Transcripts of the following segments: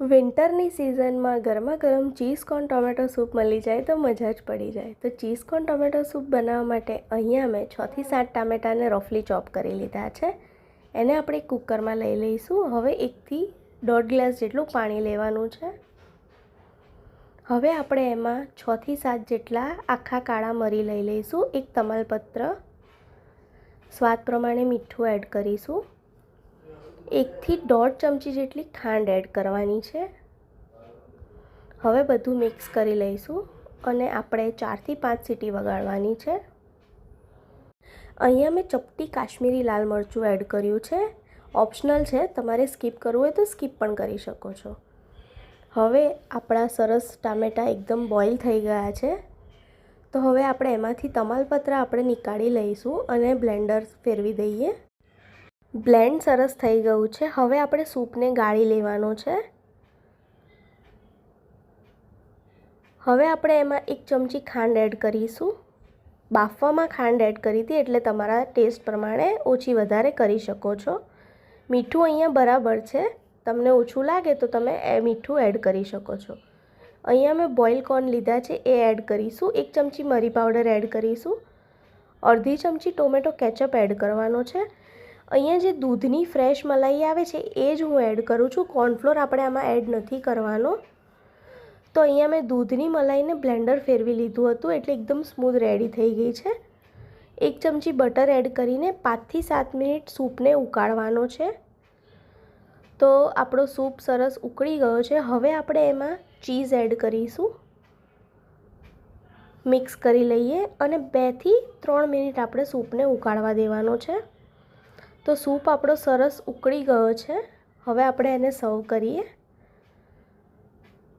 વિન્ટરની સિઝનમાં ગરમા ગરમ ચીઝ કોર્ન ટોમેટો સૂપ મળી જાય તો મજા જ પડી જાય. તો ચીઝ કોર્ન ટોમેટો સૂપ બનાવવા માટે અહીંયા મેં છથી સાત ટામેટાને રફલી ચોપ કરી લીધા છે. એને આપણે કુકરમાં લઈ લઈશું. હવે એકથી દોઢ ગ્લાસ જેટલું પાણી લેવાનું છે. હવે આપણે એમાં છથી સાત જેટલા આખા કાળા મરી લઈ લઈશું. એક તમાલપત્ર, સ્વાદ પ્રમાણે મીઠું એડ કરીશું. એકથી દોઢ ચમચી જેટલી ખાંડ એડ કરવાની છે. હવે બધું મિક્સ કરી લઈશું અને આપણે ચારથી પાંચ સીટી વગાડવાની છે. અહીંયા મેં ચપટી કાશ્મીરી લાલ મરચું એડ કર્યું છે. ઓપ્શનલ છે, તમારે સ્કીપ કરવું હોય તો સ્કીપ પણ કરી શકો છો. હવે આપણા સરસ ટામેટાં એકદમ બોઇલ થઈ ગયા છે. તો હવે આપણે એમાંથી તમાલપત્ર આપણે નીકાળી લઈશું અને બ્લેન્ડર ફેરવી દઈએ. બ્લેન્ડ સરસ થઈ ગયું છે. હવે આપણે સૂપને ગાળી લેવાનો છે. હવે આપણે એમાં એક ચમચી ખાંડ એડ કરીશું. બાફવામાં ખાંડ એડ કરી હતી એટલે તમારા ટેસ્ટ પ્રમાણે ઓછી વધારે કરી શકો છો. મીઠું અહીંયા બરાબર છે. તમને ઓછું લાગે તો તમે એ મીઠું એડ કરી શકો છો. અહીંયા મેં બોઇલ કોર્ન લીધા છે એ એડ કરીશું. એક ચમચી મરી પાવડર એડ કરીશું. અડધી ચમચી ટોમેટો કેચઅપ એડ કરવાનો છે. અહીંયા જે દૂધની ફ્રેશ મલાઈ આવે છે, એ જ હું એડ કરું છું. કોર્નફ્લોર આપણે આમાં એડ નથી કરવાનો. તો અહીંયા મેં દૂધની મલાઈને બ્લેન્ડર ફેરવી લીધું હતું, એટલે એકદમ સ્મૂધ રેડી થઈ ગઈ છે. એક ચમચી બટર એડ કરીને પાંચથી સાત મિનિટ સૂપને ઉકાળવાનો છે. તો આપણો સૂપ સરસ ઉકળી ગયો છે. હવે આપણે એમાં ચીઝ એડ કરીશું. મિક્સ કરી લઈએ અને બેથી ત્રણ મિનિટ આપણે સૂપને ઉકાળવા દેવાનો છે. તો સૂપ આપણો સરસ ઉકળી ગયો છે. હવે આપણે એને સર્વ કરીએ.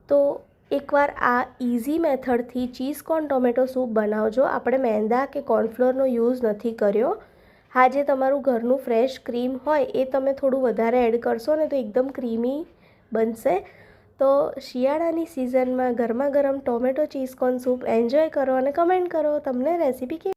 તો એકવાર આ ઇઝી મેથડથી ચીઝ કોર્ન ટોમેટો સૂપ બનાવજો. આપણે મેંદા કે કોર્નફ્લોરનો યુઝ નથી કર્યો. હા, જે તમારું ઘરનું ફ્રેશ ક્રીમ હોય, એ તમે થોડું વધારે એડ કરશો ને તો એકદમ ક્રીમી બનશે. તો શિયાળાની સિઝનમાં ગરમા ગરમ ટોમેટો ચીઝકોર્ન સૂપ એન્જોય કરો અને કમેન્ટ કરો. તમને રેસીપી કેવી